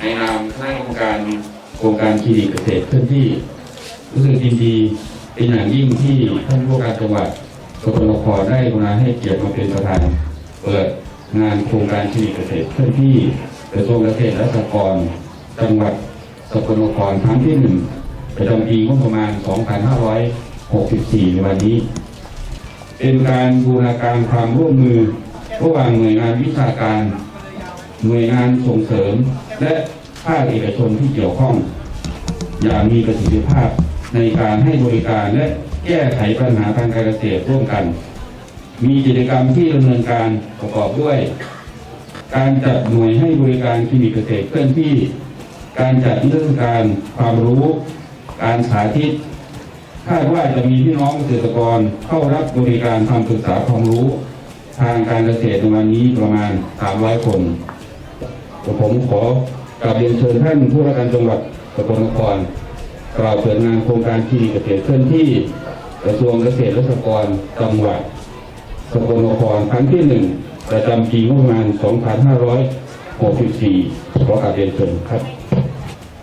ในนามคณะกรรมการโครงการคลินิกเกษตรเคลื่อนที่รู้สึกยินดีเป็นอย่างยิ่งที่ท่านผู้ว่าการจังหวัดสกลนครได้กรุณาให้เกียรติมาเป็นประธานเปิดงานโครงการคลินิกเกษตรเคลื่อนที่กระทรวงเกษตรและสหกรณ์จังหวัดสกลนครครั้งที่หนึ่งประจำปีงบประมาณ 2564 ในวันนี้ เป็นการบูรณาการความร่วมมือระหว่างหน่วยงานวิชาการ หน่วยงานส่งเสริม และภาคเอกชนที่เกี่ยวข้อง อย่างมีประสิทธิภาพในการให้บริการและแก้ไขปัญหาทางการเกษตรร่วมกัน มีกิจกรรมที่ดำเนินการประกอบด้วย การจัดหน่วยให้บริการคลินิกเกษตรเคลื่อนที่ การจัดนิทรรศการความรู้ การสาธิตคาดว่าจะมีพี่น้องเกษตรกรเข้ารับบริการคำปรึกษาความรู้ ทางการเกษตรในวันนี้ประมาณ 300 คน ผมขอกราบเรียนเชิญท่านผู้ว่าการจังหวัดสกลนครกล่าวเปิดงานโครงการคลินิกเกษตรเคลื่อนที่กระทรวงเกษตรและสหกรณ์จังหวัดสกลนครครั้งที่หนึ่งประจำปีงบประมาณ 2564 ขอกราบเรียนเชิญครับ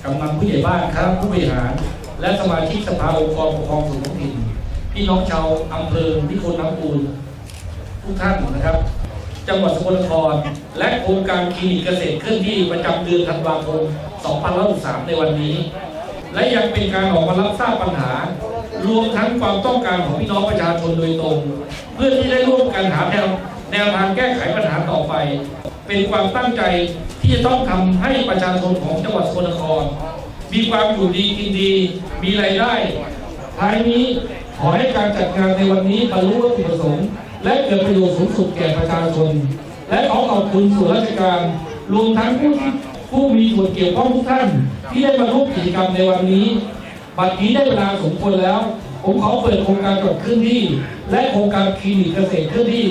กำนันผู้ใหญ่บ้านครับผู้บริหาร และสมาชิกสภาองค์กรปกครองส่วนท้องถิ่นพี่น้องชาวอำเภอพิคนน้ำปูนทุกท่านนะครับ จังหวัดสกลนคร และโครงการคลินิกเกษตรเคลื่อนที่ประจำเดือนธันวาคม 2563 ในวันนี้ และยังเป็นการออกมารับทราบปัญหา รวมทั้งความต้องการของพี่น้องประชาชนโดยตรง เพื่อที่ได้ร่วมกันหาแนวแนวทางแก้ไขปัญหาต่อไป เป็นความตั้งใจที่จะต้องทำให้ประชาชนของจังหวัดสกลนคร มีความอยู่ดีกินดี มีรายได้ท้ายนี้ขอให้การจัดงานในวันนี้บรรลุวัตถุประสงค์ และเกิดประโยชน์สูงสุดแก่ประชาชน และขอขอบคุณส่วนราชการรวมทั้งผู้ที่ผู้มีส่วนเกี่ยวข้องทุกท่าน ที่ได้มาร่วมกิจกรรมในวันนี้บัดนี้ได้เวลาสมควรแล้ว ผมขอเปิดโครงการจดเคลื่อนที่ และโครงการคลินิกเกษตรเคลื่อนที่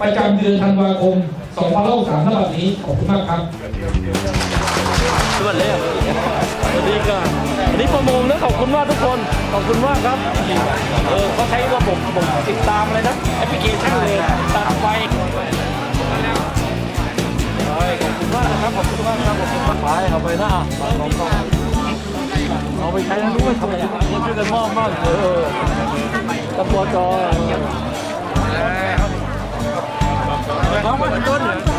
ประจำเดือนธันวาคม 2563ณบัดนี้ขอบคุณมากครับสวัสดีครับสวัสดีครับวันนี้ประมงนะขอบคุณมากทุกคน ขอบคุณมากครับ เออเขาใช้ระบบผมติดตามเลยนะแอปพลิเคชันเลยตัดไฟขอบคุณมากนะครับ ขอบคุณมากครับ ขอบคุณมากไปเอาไปนะเอาไปใช้นะด้วยทำไมช่วยกันมอบมากเออตะบัวจอน้อ ต้นเนี่อ